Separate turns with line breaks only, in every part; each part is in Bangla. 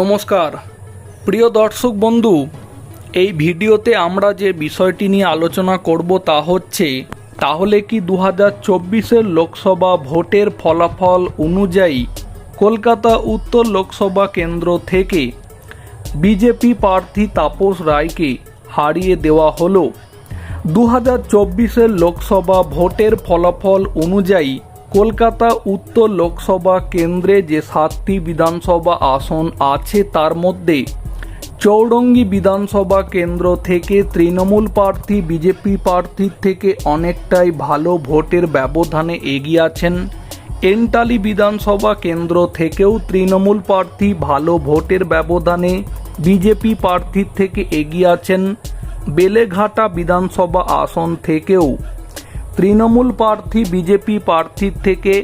নমস্কার। প্রিয় দর্শক বন্ধু, এই ভিডিওতে আমরা যে বিষয়টি নিয়ে আলোচনা করব তা হচ্ছে, তাহলে কি দু হাজার চব্বিশের লোকসভা ভোটের ফলাফল অনুযায়ী কলকাতা উত্তর লোকসভা কেন্দ্র থেকে বিজেপি প্রার্থী তাপস রায়কে হারিয়ে দেওয়া হলো। দু হাজার চব্বিশের লোকসভা ভোটের ফলাফল অনুযায়ী কলকাতা উত্তর লোকসভা কেন্দ্রে যে সাতটি বিধানসভা আসন আছে, তার মধ্যে চৌরঙ্গি বিধানসভা কেন্দ্র থেকে তৃণমূল প্রার্থী, বিজেপি প্রার্থীর থেকে অনেকটাই ভালো ভোটের ব্যবধানে এগিয়ে আছেন। এন্টালি বিধানসভা কেন্দ্র থেকেও তৃণমূল প্রার্থী ভালো ভোটের ব্যবধানে বিজেপি প্রার্থীর থেকে এগিয়ে আছেন। বেলেঘাটা বিধানসভা আসন থেকেও তৃণমূল প্রার্থী, বিজেপি প্রার্থীর থেকে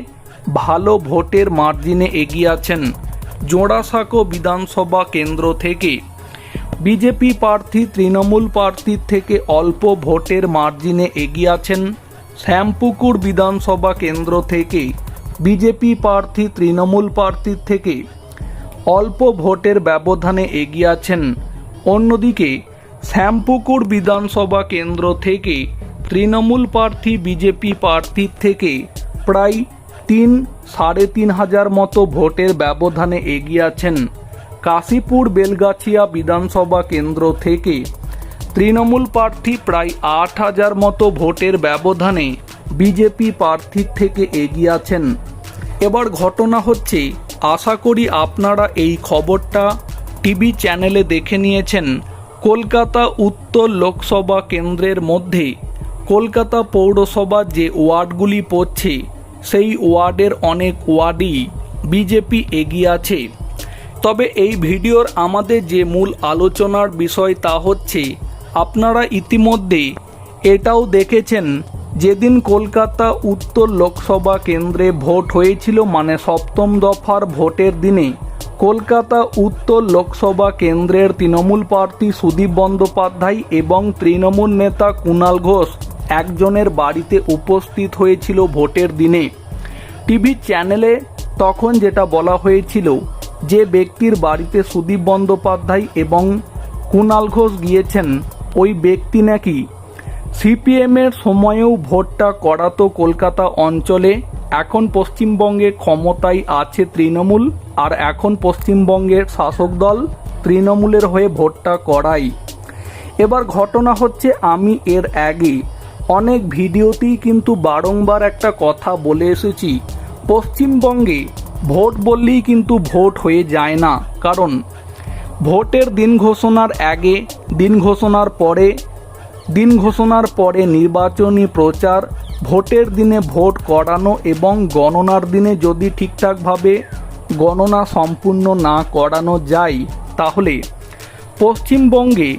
ভালো ভোটের মার্জিনে এগিয়ে আছেন জোড়াসাঁকো বিধানসভা কেন্দ্র থেকে। বিজেপি প্রার্থী, তৃণমূল প্রার্থীর থেকে অল্প ভোটের মার্জিনে এগিয়ে আছেন শ্যামপুকুর বিধানসভা কেন্দ্র থেকে। বিজেপি প্রার্থী, তৃণমূল প্রার্থীর থেকে অল্প ভোটের ব্যবধানে এগিয়ে আছেন। অন্যদিকে, শ্যামপুকুর বিধানসভা কেন্দ্র থেকে তৃণমূল প্রার্থী, বিজেপি প্রার্থীর থেকে প্রায় তিন, সাড়ে তিন হাজার মতো ভোটের ব্যবধানে এগিয়ে আছেন কাশীপুর বেলগাছিয়া বিধানসভা কেন্দ্র থেকে। তৃণমূল প্রার্থী প্রায় আট হাজার মতো ভোটের ব্যবধানে বিজেপি প্রার্থীর থেকে এগিয়ে আছেন। এবার ঘটনা হচ্ছে, আশা করি আপনারা এই খবরটা টিভি চ্যানেলে দেখে নিয়েছেন। কলকাতা উত্তর লোকসভা কেন্দ্রের মধ্যে কলকাতা পৌরসভা যে ওয়ার্ডগুলি পড়ছে, সেই ওয়ার্ডের অনেক ওয়ার্ডই বিজেপি এগিয়ে আছে। তবে এই ভিডিওর আমাদের যে মূল আলোচনার বিষয় তা হচ্ছে, আপনারা ইতিমধ্যে এটাও দেখেছেন, যেদিন কলকাতা উত্তর লোকসভা কেন্দ্রে ভোট হয়েছিল মানে সপ্তম দফার ভোটের দিনে, কলকাতা উত্তর লোকসভা কেন্দ্রের তৃণমূল প্রার্থী সুদীপ বন্দ্যোপাধ্যায় এবং তৃণমূল নেতা কুণাল ঘোষ একজনের বাড়িতে উপস্থিত হয়েছিল ভোটের দিনে। টিভি চ্যানেলে তখন যেটা বলা হয়েছিল যে ব্যক্তির বাড়িতে সুদীপ বন্দ্যোপাধ্যায় এবং কুণাল ঘোষ গিয়েছেন, ওই ব্যক্তি নাকি সিপিএমের সময়েও ভোটটা করাতো কলকাতা অঞ্চলে, এখন পশ্চিমবঙ্গে ক্ষমতায় আছে তৃণমূল আর এখন পশ্চিমবঙ্গের শাসক দল তৃণমূলের হয়ে ভোটটা করাই এবার ঘটনা হচ্ছে আমি এর আগে অনেক ভিডিওতেই কিন্তু বারংবার একটা কথা বলে এসেছি। পশ্চিমবঙ্গে ভোট বললেই কিন্তু ভোট হয়ে যায় না। কারণ, ভোটের দিন ঘোষণার আগে, দিন ঘোষণার পরে, দিন ঘোষণার পরে নির্বাচনী প্রচার, ভোটের দিনে ভোট করানো এবং গণনার দিনে যদি ঠিকঠাকভাবে গণনা সম্পূর্ণ না করানো যায়, তাহলে পশ্চিমবঙ্গে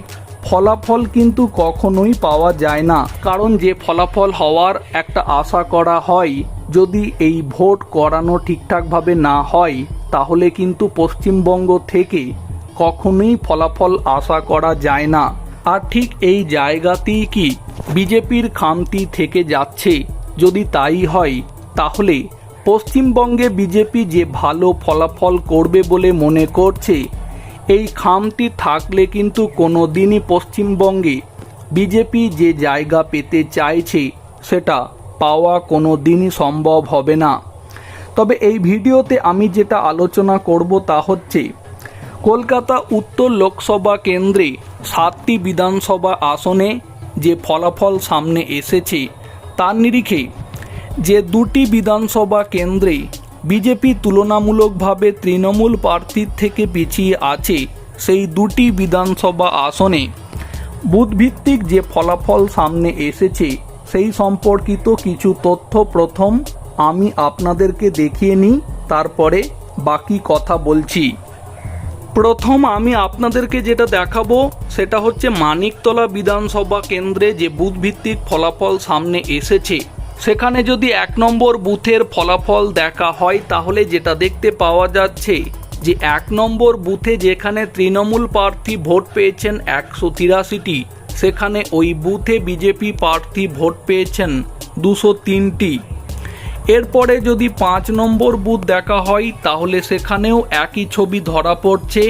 ফলাফল কিন্তু কখনোই পাওয়া যায় না। কারণ যে ফলাফল হওয়ার একটা আশা করা হয়, যদি এই ভোট করানো ঠিকঠাকভাবে না হয়, তাহলে কিন্তু পশ্চিমবঙ্গ থেকে কখনোই ফলাফল আশা করা যায় না। আর ঠিক এই জায়গাতেই কি বিজেপির খামতি থেকে যাচ্ছে। যদি তাই হয়, তাহলে পশ্চিমবঙ্গে বিজেপি যে ভালো ফলাফল করবে বলে মনে করছে এই খামটি থাকলে কিন্তু কোনো দিনই পশ্চিমবঙ্গে বিজেপি যে জায়গা পেতে চাইছে, সেটা পাওয়া কোনো দিনই সম্ভব হবে না। তবে এই ভিডিওতে আমি যেটা আলোচনা করব তা হচ্ছে, কলকাতা উত্তর লোকসভা কেন্দ্রে সাতটি বিধানসভা আসনে যে ফলাফল সামনে এসেছে, তার নিরিখে যে দুটি বিধানসভা কেন্দ্রে বিজেপি তুলনামূলকভাবে তৃণমূল প্রার্থীর থেকে পিছিয়ে আছে সেই দুটি বিধানসভা আসনে। বুথভিত্তিক যে ফলাফল সামনে এসেছে, সেই সম্পর্কিত কিছু তথ্য প্রথম আমি আপনাদেরকে দেখিয়ে নিই, তারপরে বাকি কথা বলছি। প্রথম আমি আপনাদেরকে যেটা দেখাবো, সেটা হচ্ছে মানিকতলা বিধানসভা কেন্দ্রে যে বুথভিত্তিক ফলাফল সামনে এসেছে সেখানে যদি এক নম্বর বুথের ফলাফল দেখা হয়, তাহলে যেটা দেখতে পাওয়া যাচ্ছে যে এক নম্বর বুথে যেখানে তৃণমূল প্রার্থী ভোট পেয়েছেন একশো তিরাশিটি, সেখানে ওই বুথে বিজেপি প্রার্থী ভোট পেয়েছেন দুশো তিনটি। এরপরে যদি পাঁচ নম্বর বুথ দেখা হয়, তাহলে সেখানেও একই ছবি ধরা পড়ছে।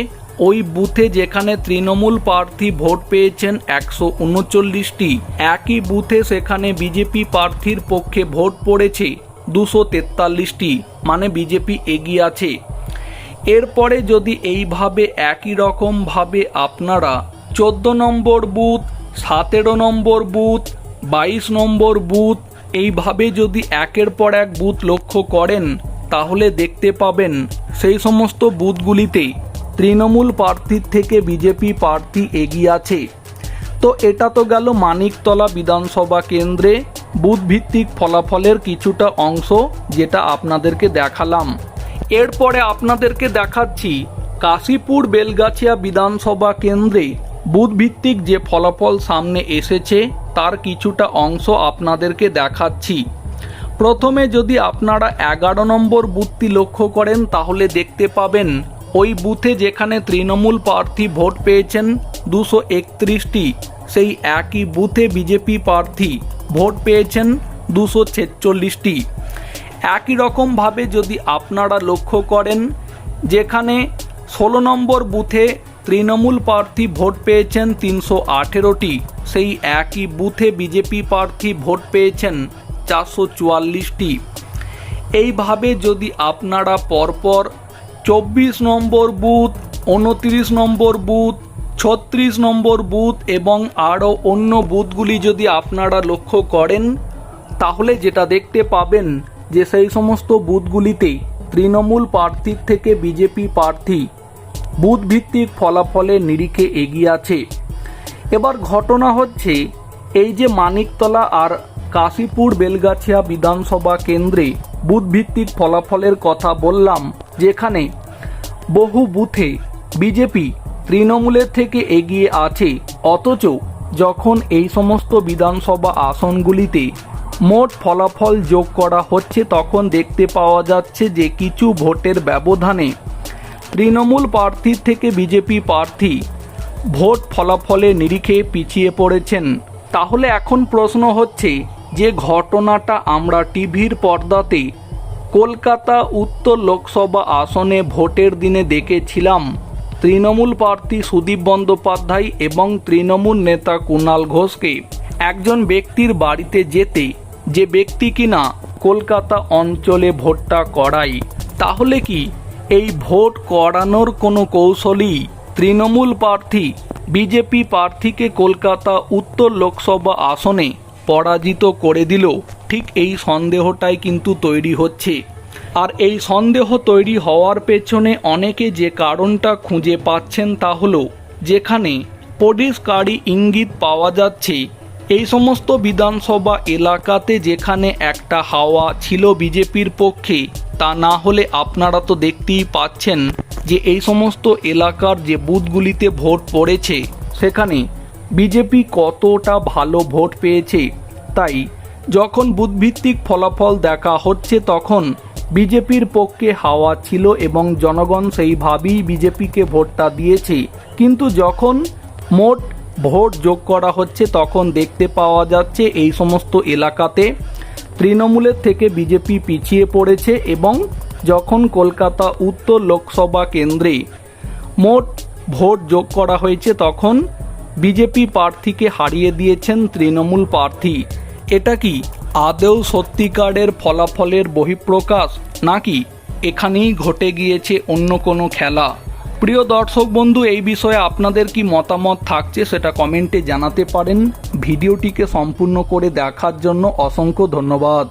ওই বুথে যেখানে তৃণমূল প্রার্থী ভোট পেয়েছেন একশো উনচল্লিশটি, একই বুথে সেখানে বিজেপি প্রার্থীর পক্ষে ভোট পড়েছে দুশো তেতাল্লিশটি মানে বিজেপি এগিয়ে আছে। এরপরে যদি এইভাবে একই রকমভাবে আপনারা চোদ্দ নম্বর বুথ, সতেরো নম্বর বুথ, বাইশ নম্বর বুথ, এইভাবে যদি একের পর এক বুথ লক্ষ্য করেন, তাহলে দেখতে পাবেন সেই সমস্ত বুথগুলিতে তৃণমূল প্রার্থীর থেকে বিজেপি প্রার্থী এগিয়ে আছে। তো এটা তো গেল মানিকতলা বিধানসভা কেন্দ্রে। বুথভিত্তিক ফলাফলের কিছুটা অংশ যেটা আপনাদেরকে দেখালাম। এরপরে আপনাদেরকে দেখাচ্ছি কাশীপুর বেলগাছিয়া বিধানসভা কেন্দ্রে বুথভিত্তিক যে ফলাফল সামনে এসেছে তার কিছুটা অংশ আপনাদেরকে দেখাচ্ছি। প্রথমে যদি আপনারা এগারো নম্বর বুথটি লক্ষ্য করেন তাহলে দেখতে পাবেন ওই বুথে যেখানে তৃণমূল প্রার্থী ভোট পেয়েছেন দুশো একত্রিশটি, সেই একই বুথে বিজেপি প্রার্থী ভোট পেয়েছেন দুশো ছেচল্লিশটি। একই রকমভাবে যদি আপনারা লক্ষ্য করেন, যেখানে ষোলো নম্বর বুথে তৃণমূল প্রার্থী ভোট পেয়েছেন তিনশো আঠেরোটি, সেই একই বুথে বিজেপি প্রার্থী ভোট পেয়েছেন চারশো চুয়াল্লিশটি। এইভাবে যদি আপনারা পরপর চব্বিশ নম্বর বুথ, উনত্রিশ নম্বর বুথ, ছত্রিশ নম্বর বুথ এবং আরও অন্য বুথগুলি যদি আপনারা লক্ষ্য করেন, তাহলে যেটা দেখতে পাবেন যে সেই সমস্ত বুথগুলিতে তৃণমূল প্রার্থীর থেকে বিজেপি প্রার্থী বুথ ভিত্তিক ফলাফলের নিরিখে এগিয়ে আছে। এবার ঘটনা হচ্ছে, এই যে মানিকতলা আর কাশীপুর বেলগাছিয়া বিধানসভা কেন্দ্রে বুথ ভিত্তিক ফলাফলের কথা বললাম, যেখানে বহু বুথে বিজেপি তৃণমূলের থেকে এগিয়ে আছে। অথচ যখন এই সমস্ত বিধানসভা আসনগুলিতে মোট ফলাফল যোগ করা হচ্ছে, তখন দেখতে পাওয়া যাচ্ছে যে কিছু ভোটের ব্যবধানে তৃণমূল প্রার্থীর থেকে বিজেপি প্রার্থী ভোট ফলাফলে নিরিখে পিছিয়ে পড়েছেন। তাহলে এখন প্রশ্ন হচ্ছে, যে ঘটনাটা আমরা টিভির পর্দাতে কলকাতা উত্তর লোকসভা আসনে ভোটের দিনে দেখেছিলাম তৃণমূল প্রার্থী সুদীপ বন্দ্যোপাধ্যায় এবং তৃণমূল নেতা কুণাল ঘোষকে। একজন ব্যক্তির বাড়িতে যেতে, যে ব্যক্তি কিনা কলকাতা অঞ্চলে ভোটটা করাই তাহলে কি এই ভোট করানোর কোনো কৌশলই তৃণমূল প্রার্থী, বিজেপি প্রার্থীকে কলকাতা উত্তর লোকসভা আসনে পরাজিত করে দিল। ঠিক এই সন্দেহটাই কিন্তু তৈরি হচ্ছে। আর এই সন্দেহ তৈরি হওয়ার পেছনে অনেকে যে কারণটা খুঁজে পাচ্ছেন তা হলো, যেখানে পরিষ্কারই ইঙ্গিত পাওয়া যাচ্ছে। এই সমস্ত বিধানসভা এলাকাতে যেখানে একটা হাওয়া ছিল বিজেপির পক্ষে, তা না হলে আপনারা তো দেখতেই পাচ্ছেন যে এই সমস্ত এলাকার যে বুথগুলিতে ভোট পড়েছে, সেখানে বিজেপি কতটা ভালো ভোট পেয়েছে। তাই যখন বুথভিত্তিক ফলাফল দেখা হচ্ছে তখন বিজেপির পক্ষে হাওয়া ছিল এবং জনগণ সেইভাবেই বিজেপিকে ভোটটা দিয়েছে। কিন্তু যখন মোট ভোট যোগ করা হচ্ছে তখন দেখতে পাওয়া যাচ্ছে এই সমস্ত এলাকাতে তৃণমূলের থেকে বিজেপি পিছিয়ে পড়েছে এবং যখন কলকাতা উত্তর লোকসভা কেন্দ্রে মোট ভোট যোগ করা হয়েছে তখন বিজেপি প্রার্থীকে হারিয়ে দিয়েছেন তৃণমূল প্রার্থী। এটা কি আদৌ সত্যিকারের ফলাফলের বহিঃপ্রকাশ, নাকি এখানেই ঘটে গিয়েছে অন্য কোনো খেলা? প্রিয় দর্শক বন্ধু, এই বিষয়ে আপনাদের কি মতামত থাকছে সেটা কমেন্টে জানাতে পারেন। ভিডিওটিকে সম্পূর্ণ করে দেখার জন্য অসংখ্য ধন্যবাদ।